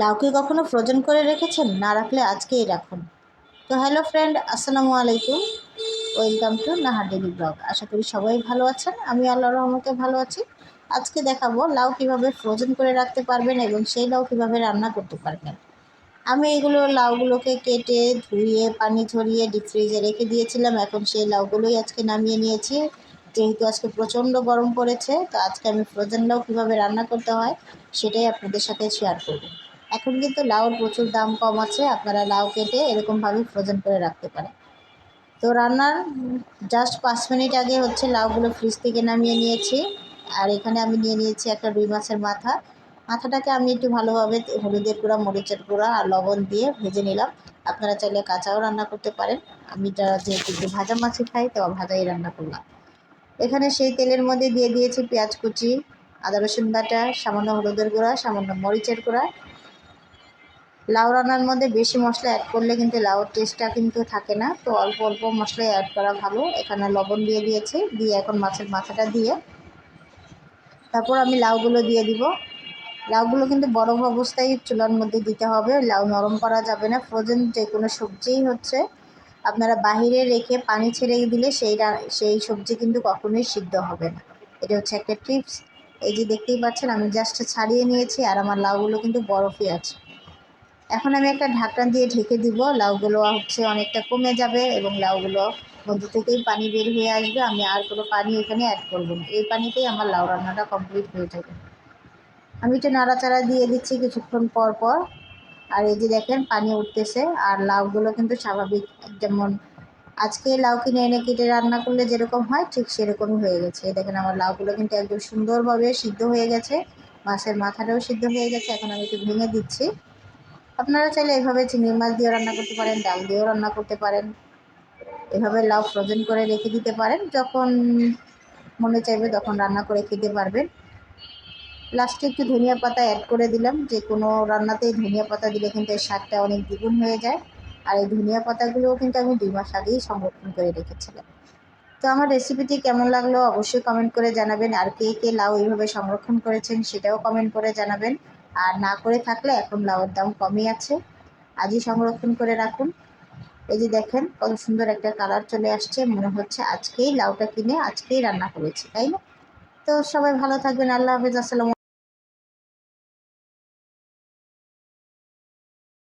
লাউকে কখনো ফ্রোজেন করে রেখেছেন? না রাখলে আজকেই রাখুন। তো হ্যালো ফ্রেন্ড, আসসালামু আলাইকুম। Welcome to Nahar daily blog. আশা করি সবাই ভালো আছেন। আমি আল্লাহর রহমতে ভালো আছি। আজকে দেখাবো লাউ কীভাবে ফ্রোজেন করে রাখতে পারবেন এবং সেই লাউ কীভাবে রান্না করতে পারবেন। আমি এগুলো লাউগুলোকে কেটে, ধুয়ে, পানি ঝরিয়ে ডিপ ফ্রিজে রেখে দিয়েছিলাম। এখন সেই লাউগুলোই আজকে নামিয়ে নিয়েছি। যেহেতু আজকে প্রচণ্ড গরম পড়েছে, তো আজকে আমি ফ্রোজেন লাউ কীভাবে রান্না করতে হয়, সেটাই আপনাদের সাথে শেয়ার করব। এখন কিন্তু লাউর প্রচুর দাম কম আছে, আপনারা লাউ কেটে এরকমভাবে ফ্রোজেন করে রাখতে পারেন। তো রান্নার জাস্ট পাঁচ মিনিট আগে হচ্ছে লাউগুলো ফ্রিজ থেকে নামিয়ে নিয়েছি, আর এখানে আমি নিয়ে নিয়েছি একটা রুই মাছের মাথা। মাথাটাকে আমি একটু ভালোভাবে হলুদের গুঁড়া, মরিচের গুঁড়া আর লবণ দিয়ে ভেজে নিলাম। আপনারা চাইলে কাঁচাও রান্না করতে পারেন। আমি যেহেতু একটু ভাজা মাছই খাই, তো ভাজাই রান্না করলাম। এখানে সেই তেলের মধ্যে দিয়ে দিয়েছি পেঁয়াজ কুচি, আদা রসুন বাটা, সামান্য হলুদের গুঁড়া, সামান্য মরিচের গুঁড়া লাউ রান্নার মধ্যে বেশি মশলা অ্যাড করলে কিন্তু লাউর টেস্টটা কিন্তু থাকে না। তো অল্প অল্প মশলাই অ্যাড করা ভালো। এখানে লবণ দিয়ে দিয়েছি। দিয়ে এখন মাছের মাথাটা দিয়ে তারপর আমি লাউগুলো দিয়ে দিব। লাউগুলো কিন্তু বরফ অবস্থায় চুলার মধ্যে দিতে হবে। লাউ নরম করা যাবে না। ফ্রোজেন যে কোনো সবজিই হচ্ছে। আপনারা বাহিরে রেখে পানি ছেড়ে দিলে সেই সেই সবজি কিন্তু কখনোই সিদ্ধ হবে না। এটা হচ্ছে একটা টিপস এই যে দেখতেই পাচ্ছেন, আমি জাস্ট ছাড়িয়ে নিয়েছি আর আমার লাউগুলো কিন্তু বরফই আছে। এখন আমি একটা ঢাকনা দিয়ে ঢেকে দিব। লাউগুলো হচ্ছে অনেকটা কমে যাবে এবং লাউগুলো মধ্যে থেকেই পানি বের হয়ে আসবে। আমি আর কোনো পানি এখানে অ্যাড করব না। এই পানিতেই আমার লাউ রান্নাটা কমপ্লিট হয়ে যাবে। আমি একটু নাড়াচাড়া দিয়ে দিচ্ছি কিছুক্ষণ পর পর। আর এই যে দেখেন পানি উঠতেছে। আর লাউগুলো কিন্তু স্বাভাবিক যেমন আজকে লাউ কিনে এনে কেটে রান্না করলে যেরকম হয়, ঠিক সেরকমই হয়ে গেছে। দেখেন আমার লাউগুলো কিন্তু একদম সুন্দরভাবে সিদ্ধ হয়ে গেছে। মাছের মাথাটাও সিদ্ধ হয়ে গেছে। এখন আমি একটু ভেঙে দিচ্ছি। আপনারা চাইলে এভাবে চিংড়ি মাছ দিয়েও রান্না করতে পারেন, ডাল দিয়েও রান্না করতে পারেন। এভাবে লাউ ফ্রোজেন করে রেখে দিতে পারেন। যখন মনে চাইবে তখন রান্না করে খেতে পারবেন। লাস্টে একটু ধনিয়া পাতা অ্যাড করে দিলাম। যে কোনো রান্নাতেই ধনিয়া পাতা দিলে কিন্তু এর স্বাদটা অনেক দ্বিগুণ হয়ে যায়। আর এই ধনিয়া পাতাগুলোও কিন্তু আমি দুই মাস আগেই সংরক্ষণ করে রেখেছিলাম। তো আমার রেসিপিটি কেমন লাগল অবশ্যই কমেন্ট করে জানাবেন। আর কে কে লাউ এইভাবে সংরক্ষণ করেছেন সেটাও কমেন্ট করে জানাবেন। আর না করে থাকলে এখন লাউয়ের দাম কমই আছে। আজই সংরক্ষণ করে রাখুন। এই যে দেখেন, কত সুন্দর একটা কালার চলে আসছে। মনে হচ্ছে আজকেই লাউটা কিনে আজকেই রান্না করেছি, তাই না? তো সবাই ভালো থাকবেন। আল্লাহ হাফেজ। আসসালাম